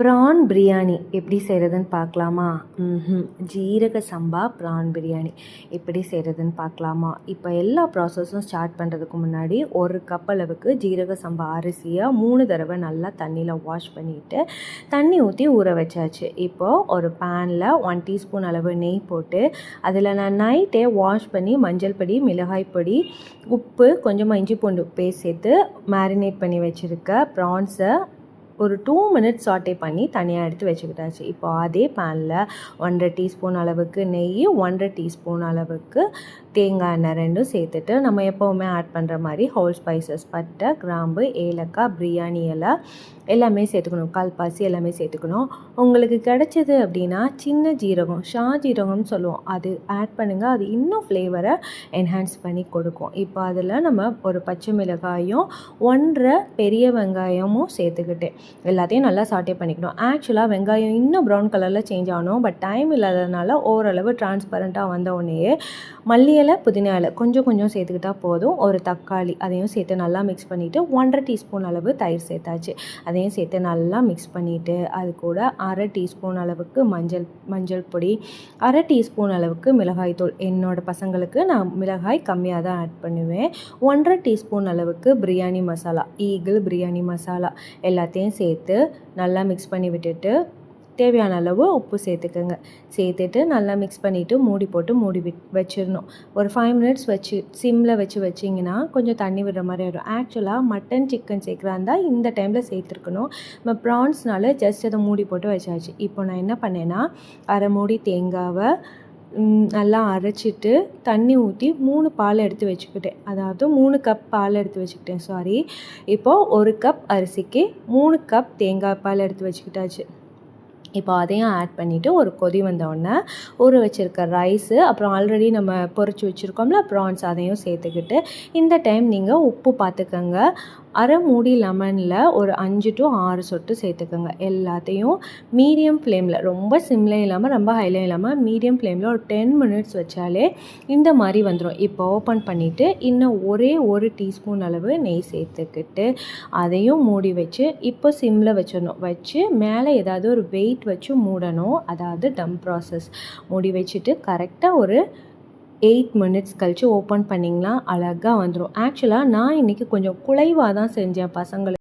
PRAN biryani எப்படி செய்கிறதுன்னு பார்க்கலாமா? ஜீரக சம்பா ப்ரான் பிரியாணி எப்படி செய்கிறதுன்னு பார்க்கலாமா? இப்போ எல்லா ப்ராசஸும் ஸ்டார்ட் பண்ணுறதுக்கு முன்னாடி ஒரு கப் அளவுக்கு ஜீரக சம்பா அரிசியை மூணு தடவை நல்லா தண்ணியில் வாஷ் பண்ணிவிட்டு தண்ணி ஊற்றி ஊற வச்சாச்சு. இப்போது ஒரு பேனில் ஒன் டீஸ்பூன் அளவு நெய் போட்டு அதில் நான் நைட்டே வாஷ் பண்ணி மஞ்சள் பொடி மிளகாய் பொடி உப்பு கொஞ்சமாக இஞ்சி பூண்டு பேஸ்ட் சேர்த்து மேரினேட் பண்ணி வச்சுருக்க ப்ரான்ஸை ஒரு டூ மினிட்ஸ் சாட்டே பண்ணி தனியாக எடுத்து வச்சுக்கிட்டாச்சு. இப்போ அதே பேனில் ஒன்றரை டீஸ்பூன் அளவுக்கு நெய் ஒன்றரை டீஸ்பூன் அளவுக்கு தேங்காய் எண்ணெய் ரெண்டும் சேர்த்துட்டு நம்ம எப்போவுமே ஆட் பண்ணுற மாதிரி ஹோல் ஸ்பைசஸ் பட்டை கிராம்பு ஏலக்காய் பிரியாணி இலை எல்லாமே சேர்த்துக்கணும். கல்பாசி எல்லாமே சேர்த்துக்கணும். உங்களுக்கு கிடைச்சது அப்படின்னா சின்ன ஜீரகம் ஷா ஜீரகம்னு சொல்லுவோம். அது ஆட் பண்ணுங்கள் அது இன்னும் ஃப்ளேவரை என்ஹான்ஸ் பண்ணி கொடுக்கும். இப்போ அதில் நம்ம ஒரு பச்சை மிளகாயும் ஒன்றரை பெரிய வெங்காயமும் சேர்த்துக்கிட்டேன் எல்லாத்தையும் நல்லா சாட்டே பண்ணிக்கணும். ஆக்சுவலாக வெங்காயம் இன்னும் ப்ரௌன் கலரில் சேஞ்ச் ஆகணும். பட் டைம் இல்லாததுனால ஓரளவு டிரான்ஸ்பரண்ட்டாக வந்த உடனேயே மல்லி இலை புதினா இலை கொஞ்சம் கொஞ்சம் சேர்த்துக்கிட்டா போதும். ஒரு தக்காளி அதையும் சேர்த்து நல்லா மிக்ஸ் பண்ணிவிட்டு ஒன்றரை டீஸ்பூன் அளவு தயிர் சேர்த்தாச்சு. அதையும் சேர்த்து நல்லா மிக்ஸ் பண்ணிவிட்டு அது கூட அரை டீஸ்பூன் அளவுக்கு மஞ்சள் மஞ்சள் பொடி அரை டீஸ்பூன் அளவுக்கு மிளகாய் தூள். என்னோடய பசங்களுக்கு நான் மிளகாய் கம்மியாக தான் ஆட் பண்ணுவேன். ஒன்றரை டீஸ்பூன் அளவுக்கு பிரியாணி மசாலா ஈகிள் பிரியாணி மசாலா. எல்லாத்தையும் சேர்த்து நல்லா மிக்ஸ் பண்ணி விட்டுட்டு தேவையான அளவு உப்பு சேர்த்துக்கோங்க. சேர்த்துட்டு நல்லா மிக்ஸ் பண்ணிவிட்டு மூடி போட்டு மூடி விட் வச்சிடணும். ஒரு ஃபைவ் மினிட்ஸ் வச்சு சிம்மில் வச்சு வச்சிங்கன்னா கொஞ்சம் தண்ணி விடுற மாதிரி ஆகிடும் ஆக்சுவலாக மட்டன் சிக்கன் சேர்க்குறா இருந்தால் இந்த டைமில் சேர்த்துருக்கணும். நம்ம ப்ரான்ஸ்னால ஜஸ்ட் அதை மூடி போட்டு வச்சாச்சு. இப்போ நான் என்ன பண்ணேன்னா அரை மூடி தேங்காவை நல்லா அரைச்சிட்டு தண்ணி ஊற்றி மூணு பால் எடுத்து வச்சுக்கிட்டேன். அதாவது மூணு கப் பால் எடுத்து வச்சுக்கிட்டேன் சாரி இப்போது ஒரு கப் அரிசிக்கு மூணு கப் தேங்காய் பால் எடுத்து வச்சுக்கிட்டாச்சு. இப்போ அதையும் ஆட் பண்ணிவிட்டு ஒரு கொதி வந்தோடனே ஊற வச்சுருக்க ரைஸு அப்புறம் ஆல்ரெடி நம்ம பொறிச்சு வச்சுருக்கோம்ல ப்ரான்ஸ் அதையும் சேர்த்துக்கிட்டு இந்த டைம் நீங்கள் உப்பு பார்த்துக்கோங்க அரை மூடி லெமனில் ஒரு அஞ்சு டு ஆறு சொட்டு சேர்த்துக்கோங்க. எல்லாத்தையும் மீடியம் ஃப்ளேமில் ரொம்ப சிம்லையும் இல்லாமல் ரொம்ப ஹைலையும் இல்லாமல் மீடியம் ஃப்ளேமில் ஒரு டென் மினிட்ஸ் வச்சாலே இந்த மாதிரி வந்துடும் இப்போ ஓப்பன் பண்ணிவிட்டு இன்னும் ஒரே ஒரு டீஸ்பூன் அளவு நெய் சேர்த்துக்கிட்டு அதையும் மூடி வச்சு இப்போ சிம்மில் வச்சிடணும். வச்சு மேலே ஏதாவது ஒரு வெயிட் வச்சு மூடணும். அதாவது டம் ப்ராசஸ் மூடி வச்சுட்டு கரெக்டாக ஒரு எயிட் மினிட்ஸ் கழித்து ஓப்பன் பண்ணிங்கன்னா அழகாக வந்துடும் ஆக்சுவலாக நான் இன்றைக்கி கொஞ்சம் குலைவாக தான் செஞ்சேன் பசங்களுக்கு.